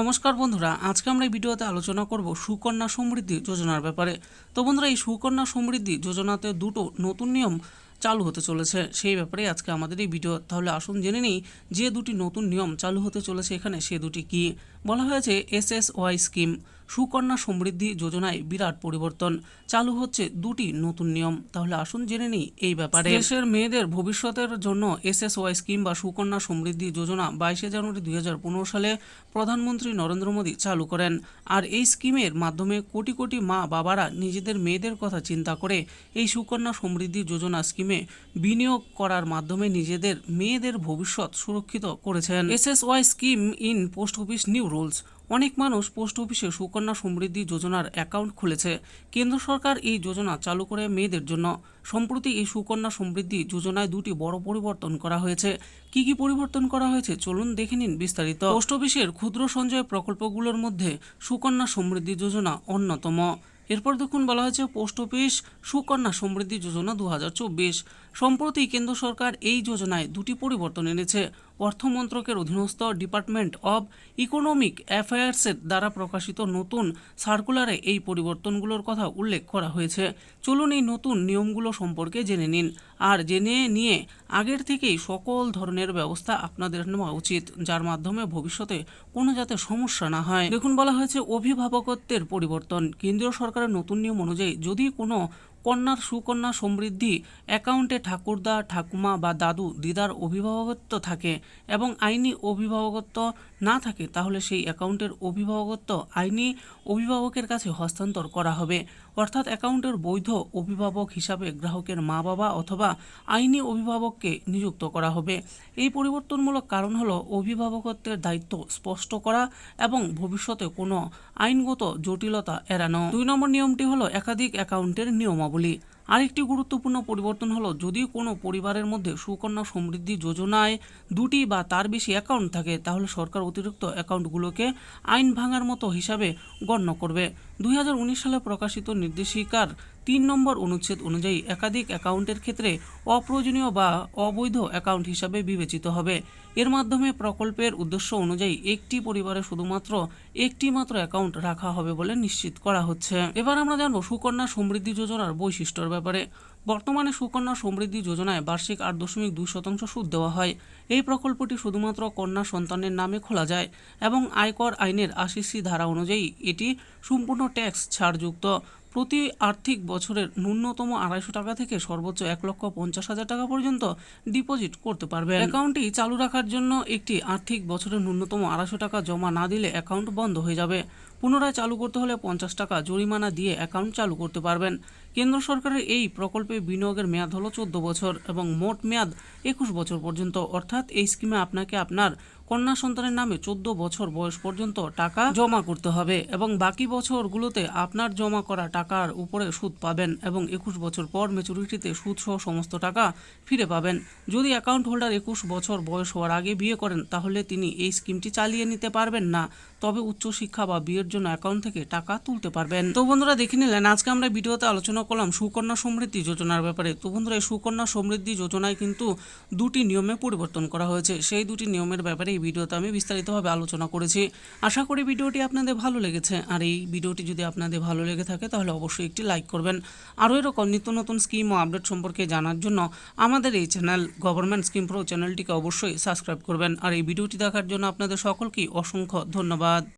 নমস্কার বন্ধুরা, আজকে আমরা এই ভিডিওতে আলোচনা করব সুকন্যা সমৃদ্ধি যোজনার ব্যাপারে। তো বন্ধুরা, এই সুকন্যা সমৃদ্ধি যোজনাতে দুটো নতুন নিয়ম চালু হতে চলেছে, সেই ব্যাপারে আজকে আমাদের এই ভিডিও। তাহলে আসুন জেনে নিই যে দুটি নতুন নিয়ম চালু হতে চলেছে এখানে, সে দুটি কি? বলা হয়েছে S S Y scheme. Sukanya Samriddhi যোজনায় বিরাট পরিবর্তন। চালু হচ্ছে দুটি নতুন নিয়ম। তাহলে আসুন জেনে নিই এই ব্যাপারে। দেশের মেয়েদের ভবিষ্যতের জন্য এসএসওয়াই স্কিম বা সুকন্যা সমৃদ্ধি যোজনা বাইশে জানুয়ারি দুই হাজার পনেরো সালে প্রধানমন্ত্রী নরেন্দ্র মোদী চালু করেন। আর এই স্কিমের মাধ্যমে কোটি কোটি মা বাবারা নিজেদের মেয়েদের কথা চিন্তা করে এই সুকন্যা সমৃদ্ধি যোজনা স্কিমে বিনিয়োগ করার মাধ্যমে নিজেদের মেয়েদের ভবিষ্যৎ সুরক্ষিত করেছেন। SSY scheme in post office new rules. অনেক মানুষ পোস্ট অফিসে সুকন্যা সমৃদ্ধি যোজনার অ্যাকাউন্ট খুলেছে। কেন্দ্র সরকার এই যোজনা চালু করে মেয়েদের জন্য। সম্প্রতি এই সুকন্যা সমৃদ্ধি যোজনায় দুটি বড় পরিবর্তন করা হয়েছে। কি কি পরিবর্তন করা হয়েছে চলুন দেখে নিন বিস্তারিত। পোস্ট অফিসের ক্ষুদ্র সঞ্চয় প্রকল্পগুলোর মধ্যে সুকন্যা সমৃদ্ধি যোজনা অন্যতম। এরপর দেখুন বলা হয়েছে পোস্ট অফিস সুকন্যা সমৃদ্ধি যোজনা দু হাজার চব্বিশ। সম্প্রতি কেন্দ্র সরকার এই যোজনায় দুটি পরিবর্তন এনেছে। অর্থ মন্ত্রকের অধীনস্থ ডিপার্টমেন্ট অব ইকোনমিক অ্যাফেয়ার্সের দ্বারা প্রকাশিত নতুন সার্কুলারে এই পরিবর্তনগুলোর কথা উল্লেখ করা হয়েছে। চলুন এই নতুন নিয়মগুলো সম্পর্কে জেনে নিন। আর জেনে নিয়ে আগের থেকেই সকল ধরনের ব্যবস্থা আপনাদের নেওয়া উচিত, যার মাধ্যমে ভবিষ্যতে কোনো যাতে সমস্যা না হয়। দেখুন, বলা হয়েছে অভিভাবকত্বের পরিবর্তন। কেন্দ্রীয় সরকারের নতুন নিয়ম অনুযায়ী যদি কোনো কন্যার সুকন্যা সমৃদ্ধি, অ্যাকাউন্টে ঠাকুরদা, ঠাকুমা বা দাদু, দিদার অভিভাবকত্ব থাকে এবং আইনি অভিভাবকত্ব না থাকে, তাহলে সেই অ্যাকাউন্টের অভিভাবকত্ব আইনি অভিভাবকের কাছে হস্তান্তর করা হবে। অর্থাৎ অ্যাকাউন্টের বৈধ অভিভাবক হিসাবে গ্রাহকের মা বাবা অথবা আইনি অভিভাবককে নিযুক্ত করা হবে। এই পরিবর্তনমূলক কারণ হল অভিভাবকত্বের দায়িত্ব স্পষ্ট করা এবং ভবিষ্যতে কোনো আইনগত জটিলতা এড়ানো। দুই নম্বর নিয়মটি হলো একাধিক অ্যাকাউন্টের নিয়মাবলী। আরেকটি গুরুত্বপূর্ণ পরিবর্তন হলো যদি কোনো পরিবারের মধ্যে সুকন্যা সমৃদ্ধি যোজনায় দুটি বা তার বেশি অ্যাকাউন্ট থাকে, তাহলে সরকার অতিরিক্ত অ্যাকাউন্টগুলোকে আইন ভাঙার মতো হিসাবে গণ্য করবে। দু হাজার উনিশ সালে প্রকাশিত নির্দেশিকার তিন নম্বর অনুচ্ছেদ অনুযায়ী একাধিক অ্যাকাউন্টের ক্ষেত্রে অপ্রয়োজনীয় বা অবৈধ অ্যাকাউন্ট হিসাবে বিবেচিত হবে। এর মাধ্যমে প্রকল্পের উদ্দেশ্য অনুযায়ী একটি পরিবারে শুধুমাত্র একটি মাত্র অ্যাকাউন্ট রাখা হবে বলে নিশ্চিত করা হচ্ছে। এবার আমরা জানব সুকন্যা সমৃদ্ধি যোজনার বৈশিষ্ট্যর ব্যাপারে। বর্তমানে সুকন্যা সমৃদ্ধি যোজনায় বার্ষিক আট দশমিক দুই শতাংশ সুদ দেওয়া হয়। এই প্রকল্পটি শুধুমাত্র কন্যা সন্তানের নামে খোলা যায় এবং আয়কর আইনের আশি সি ধারা অনুযায়ী এটি সম্পূর্ণ ট্যাক্স ছাড়যুক্ত। প্রতি আর্থিক বছরের ন্যূনতম আড়াইশো টাকা থেকে সর্বোচ্চ এক লক্ষ পঞ্চাশ হাজার টাকা পর্যন্ত ডিপোজিট করতে পারবে অ্যাকাউন্টটি চালু রাখার জন্য একটি আর্থিক বছরের ন্যূনতম আড়াইশো টাকা জমা না দিলে অ্যাকাউন্ট বন্ধ হয়ে যাবে। পুনরায় চালু করতে হলে পঞ্চাশ টাকা জরিমানা দিয়ে অ্যাকাউন্ট চালু করতে পারবেন। কেন্দ্র সরকারের এই প্রকল্পে বিনিয়োগের মেয়াদ হলো চোদ্দ বছর এবং মোট মেয়াদ একুশ বছর পর্যন্ত। অর্থাৎ এই স্কিমে আপনাকে আপনার কন্যা সন্তানের নামে চোদ্দ বছর বয়স পর্যন্ত টাকা জমা করতে হবে এবং বাকি বছরগুলোতে আপনার জমা করা টাকার উপরে সুদ পাবেন এবং একুশ বছর পর ম্যাচুরিটিতে সুদ সহ সমস্ত টাকা ফিরে পাবেন। যদি অ্যাকাউন্ট হোল্ডার একুশ বছর বয়স হওয়ার আগে বিয়ে করেন, তাহলে তিনি এই স্কিমটি চালিয়ে নিতে পারবেন না। তবে উচ্চশিক্ষা বা বিয়ের জন্য অ্যাকাউন্ট থেকে টাকা তুলতে পারবেন। তো বন্ধুরা, দেখে নিলেন, আজকে আমরা ভিডিওতে আলোচনা করলাম সুকন্যা সমৃদ্ধি যোজনার ব্যাপারে। তো বন্ধুরা, এই সুকন্যা সমৃদ্ধি যোজনায় কিন্তু দুটি নিয়মে পরিবর্তন করা হয়েছে। সেই দুটি নিয়মের ব্যাপারে এই ভিডিওতে আমি বিস্তারিতভাবে আলোচনা করেছি। আশা করি ভিডিওটি আপনাদের ভালো লেগেছে। আর এই ভিডিওটি যদি আপনাদের ভালো লেগে থাকে, তাহলে অবশ্যই একটি লাইক করবেন। আরও এরকম নিত্য নতুন স্কিম ও আপডেট সম্পর্কে জানার জন্য আমাদের এই চ্যানেল গভর্নমেন্ট স্কিম প্রো চ্যানেলটিকে অবশ্যই সাবস্ক্রাইব করবেন। আর এই ভিডিওটি দেখার জন্য আপনাদের সকলকেই অসংখ্য ধন্যবাদ।